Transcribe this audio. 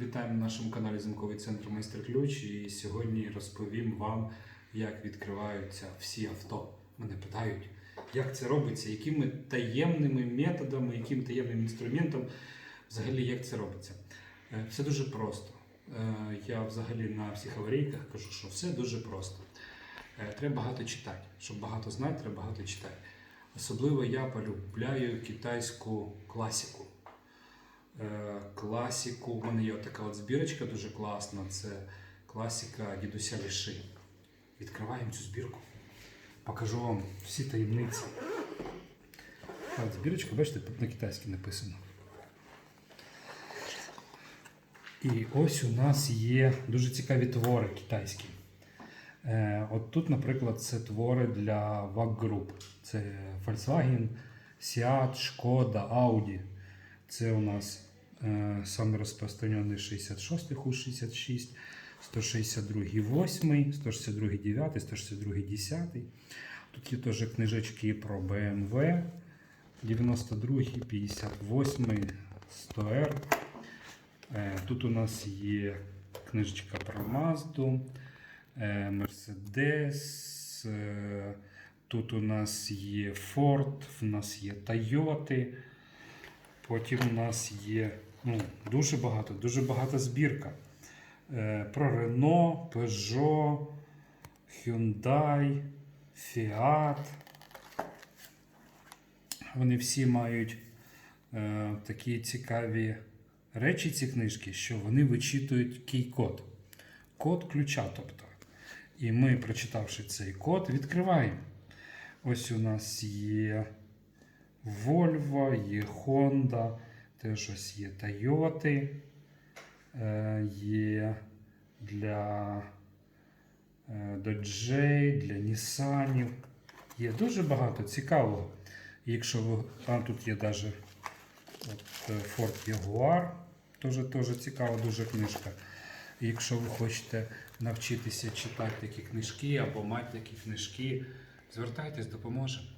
Вітаємо на нашому каналі Замковий центр Майстер Ключ. І сьогодні розповім вам, як відкриваються всі авто. Мене питають, як це робиться, якими таємними методами, яким таємним інструментом, взагалі як це робиться. Е, Все дуже просто. Е, Я взагалі на всіх аварійках кажу, що все дуже просто. Е, Треба багато читати. Щоб багато знати, треба багато читати. Особливо я полюбляю китайську класику. Е, Класику. У мене є така от збірочка дуже класна. Це класика дідуся Ліши. Відкриваємо цю збірку. Покажу вам всі таємниці. Так, збірочка, бачите, на китайській написано. І ось у нас є дуже цікаві твори китайські. Е, От тут, наприклад, це твори для VAG Group. Це Volkswagen, Seat, Шкода, Audi. Це у нас е, саме розпространений 66 Ху-66, 162 8, 162 9, 162 10. Тут є теж книжечки про BMW, 92, 58, 100R. Е, Тут у нас є книжечка про Mazda, е, Mercedes, е, тут у нас є Ford, в нас є Toyota. Потім у нас є ну, дуже багато, дуже багата збірка. Е, Про Renault, Peugeot, Hyundai, Fiat. Вони всі мають е, такі цікаві речі, ці книжки, що вони вичитують кей-код. Код ключа, тобто. І ми, прочитавши цей код, відкриваємо. Ось у нас є Volvo, є Honda, теж ось є Toyota, е, є для е, Dodge, для Nissan. Є дуже багато цікавого. Якщо ви, а тут є навіть от, е, Ford Jaguar, теж, теж цікава дуже книжка. Якщо ви хочете навчитися читати такі книжки або мати такі книжки, звертайтесь, допоможемо.